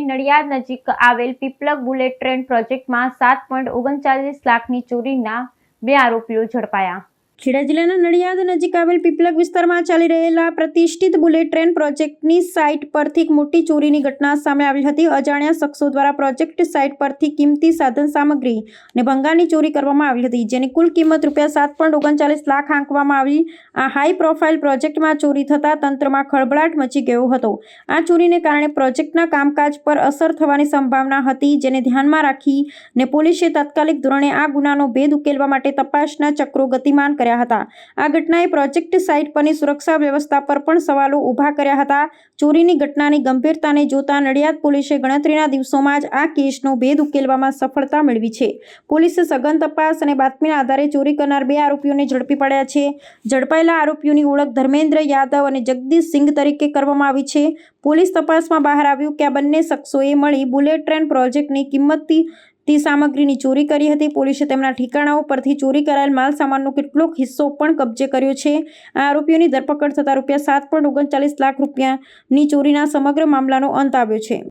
નડિયાદ નજીક આવેલ Piplag bullet train પ્રોજેક્ટમાં સાત પોઈન્ટ ઓગણચાલીસ લાખની ચોરીના બે આરોપીઓ ઝડપાયા. ખેડા જિલ્લાના નડિયાદ નજીક આવેલ પીપલક વિસ્તારમાં ચાલી રહેલા પ્રતિષ્ઠિત બુલેટ ટ્રેન પ્રોજેક્ટની સાઇટ પરથી મોટી ચોરીની ઘટના સામે આવી હતી. અજાણ્યા શખ્સો દ્વારા પ્રોજેક્ટ સાઇટ પરથી કિંમતી સાધન સામગ્રી અને ભંગારની ચોરી કરવામાં આવી હતી, જેની કુલ કિંમત રૂપિયા સાત પોઈન્ટ ઓગણચાલીસ લાખ આંકવામાં આવી. આ હાઈ પ્રોફાઇલ પ્રોજેક્ટમાં ચોરી થતાં તંત્રમાં ખળભળાટ મચી ગયો હતો. આ ચોરીને કારણે પ્રોજેક્ટના કામકાજ પર અસર થવાની સંભાવના હતી, જેને ધ્યાનમાં રાખી ને પોલીસે તાત્કાલિક ધોરણે આ ગુનાનો ભેદ ઉકેલવા માટે તપાસના ચક્રો ગતિમાન કર્યા. હતા. આ ઘટનાએ પ્રોજેક્ટ સાઇટ પરની સુરક્ષા વ્યવસ્થા પર પણ સવાલો ઊભા કર્યા હતા. ચોરીની ઘટનાની ગંભીરતાને જોતા નડિયાદ પોલીસે ગણતરીના દિવસોમાં જ આ કેસનો ભેદ ઉકેલવામાં સફળતા મેળવી છે. પોલીસે સઘન તપાસ અને બાતમીના આધારે ચોરી કરનાર બે આરોપીઓને ઝડપી પડ્યા છે. ઝડપાયેલા આરોપીઓની ઓળખ ધર્મેન્દ્ર યાદવ અને જગદીશ સિંઘ તરીકે કરવામાં આવી છે. પોલીસ તપાસમાં બહાર આવ્યું કે આ બંને શખ્સોએ મળી બુલેટ ટ્રેન પ્રોજેક્ટની કિંમતથી તી સામગ્રીની ચોરી કરી હતી. પોલીસે તેમના ઠેકાણાઓ પરથી ચોરી કરાયેલ માલ સામાનનો કેટલોક હિસ્સો પણ કબજે કર્યો છે. આ આરોપીઓની ધરપકડ થતાં રૂપિયા સાત લાખ રૂપિયાની ચોરીના સમગ્ર મામલાનો અંત આવ્યો છે.